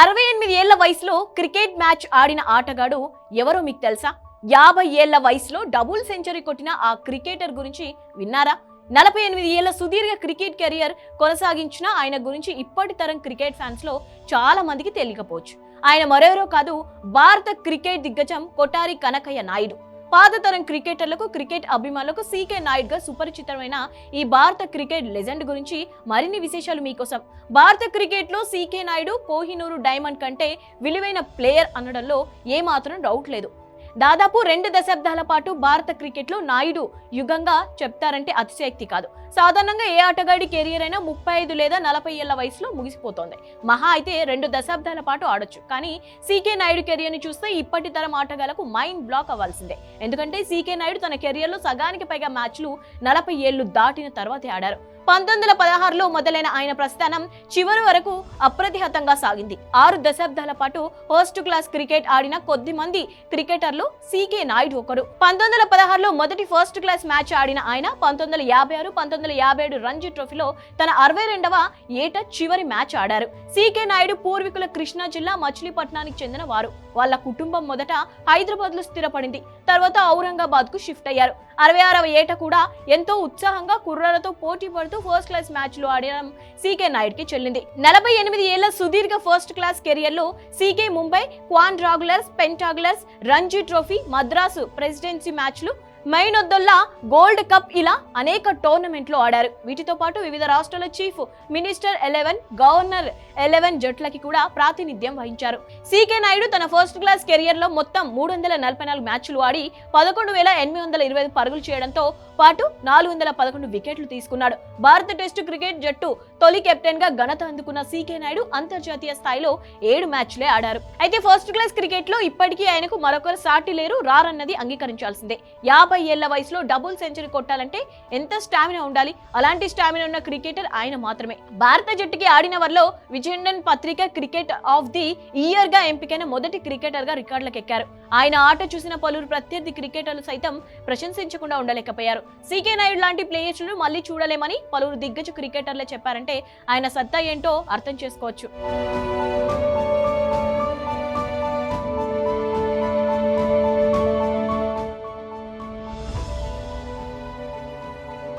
అరవై ఎనిమిది ఏళ్ళ వయసులో క్రికెట్ మ్యాచ్ ఆడిన ఆటగాడు ఎవరో మీకు తెలుసా? యాభై ఏళ్ళ వయసులో డబుల్ సెంచరీ కొట్టిన ఆ క్రికెటర్ గురించి విన్నారా? నలభై ఎనిమిది ఏళ్ళ సుదీర్ఘ క్రికెట్ కెరియర్ కొనసాగించిన ఆయన గురించి ఇప్పటి తరం క్రికెట్ ఫ్యాన్స్లో చాలా మందికి తెలియకపోవచ్చు. ఆయన మరెవరో కాదు భారత క్రికెట్ దిగ్గజం కొటారి కనకయ్య నాయుడు. పాతతరం క్రికెటర్లకు క్రికెట్ అభిమానులకు సీకే నాయుడ్గా సుపరిచితమైన ఈ భారత క్రికెట్ లెజెండ్ గురించి మరిన్ని విశేషాలు మీకోసం. భారత క్రికెట్లో సీకే నాయుడు కోహినూరు డైమండ్ కంటే విలువైన ప్లేయర్ అనడంలో ఏమాత్రం డౌట్ లేదు. దాదాపు రెండు దశాబ్దాల పాటు భారత క్రికెట్లో నాయుడు యుగంగా చెప్తారంటే అతిశయక్తి కాదు. సాధారణంగా ఏ ఆటగాడి కెరియర్ అయినా ముప్పై ఐదు లేదా నలభై ఏళ్ళ వయసులో ముగిసిపోతోంది. మహా అయితే రెండు దశాబ్దాల పాటు ఆడొచ్చు. కానీ సీకే నాయుడు కెరియర్ని చూస్తే ఇప్పటి తరం ఆటగాళ్ళకు మైండ్ బ్లాక్ అవ్వాల్సిందే. ఎందుకంటే సీకే నాయుడు తన కెరియర్లో సగానికి పైగా మ్యాచ్లు నలభై ఏళ్ళు దాటిన తర్వాతే ఆడారు. పంతొమ్మిది వందల పదహారులో మొదలైన ఆయన ప్రస్థానం చివరి వరకు అప్రతిహతంగా సాగింది. ఆరు దశాబ్దాల పాటు ఫస్ట్ క్లాస్ క్రికెట్ ఆడిన కొద్ది మంది క్రికెటర్లు సీకే నాయుడు ఒకరు. పంతొమ్మిది వందల పదహారులో మొదటి ఫస్ట్ క్లాస్ మ్యాచ్ ఆడిన ఆయన పంతొమ్మిది వందల యాభై ఆరు పంతొమ్మిది వందల యాభై ఏడు రంజీ ట్రోఫీలో తన అరవై రెండవ ఏట చివరి మ్యాచ్ ఆడారు. సీకే నాయుడు పూర్వీకుల కృష్ణా జిల్లా మచిలీపట్నానికి చెందిన వారు వాళ్ళ కుటుంబం మొదట హైదరాబాద్లో స్థిరపడింది. తర్వాత ఔరంగాబాద్కు షిఫ్ట్ అయ్యారు. అరవై ఆరవ ఏట కూడా ఎంతో ఉత్సాహంగా కుర్రాలతో పోటీ పడుతూ ఫస్ట్ క్లాస్ మ్యాచ్లో ఆడడం సీకే నాయుడుకి చెల్లింది. నలభై ఎనిమిది ఏళ్ళ సుదీర్ఘ ఫస్ట్ క్లాస్ కెరియర్లో C K Mumbai quadrangulars pentangulars Ranji trophy Madras presidency మ్యాచ్లు మైనొద్దల్లా గోల్డ్ కప్ ఇలా అనేక టోర్నమెంట్లు ఆడారు. వీటితో పాటు వివిధ రాష్ట్రాల chief minister eleven governor eleven జట్లకి కూడా ప్రాతినిధ్యం వహించారు. సీకే నాయుడు తన ఫస్ట్ క్లాస్ కెరియర్లో మొత్తం మూడు వందల నలభై నాలుగు మ్యాచ్లు ఆడి పదకొండు వేల ఎనిమిది వందల ఇరవై ఐదు పరుగులు చేయడంతో పాటు నాలుగు వందల పదకొండు వికెట్లు తీసుకున్నాడు. భారత టెస్టు క్రికెట్ జట్టు తొలి కెప్టెన్గా ఘనత అందుకున్న సీకే నాయుడు అంతర్జాతీయ స్థాయిలో ఏడు మ్యాచ్లే ఆడారు. అయితే ఫస్ట్ క్లాస్ క్రికెట్లో ఇప్పటికీ ఆయనకు మరొకరు సాటి లేరు రారన్నది అంగీకరించాల్సిందే. యాభై ఏళ్ళ వయసులో డబుల్ సెంచరీ కొట్టాలంటే ఎంత స్టామినా ఉండాలి? అలాంటి స్టామినా ఉన్న క్రికెటర్ ఆయన మాత్రమే. భారత జట్టుకి ఆడిన వారిలో విజయండన్ పత్రిక క్రికెట్ ఆఫ్ ది ఇయర్గా ఎంపికైన మొదటి క్రికెటర్గా రికార్డులకు ఎక్కారు. ఆయన ఆట చూసిన పలువురు ప్రత్యర్థి క్రికెటర్లు సైతం ప్రశంసించకుండా ఉండలేకపోయారు. సీకే నాయుడు లాంటి ప్లేయర్స్ను మళ్ళీ చూడలేమని పలువురు దిగ్గజ క్రికెటర్లే చెప్పారంటే ఆయన సత్తా ఏంటో అర్థం చేసుకోవచ్చు.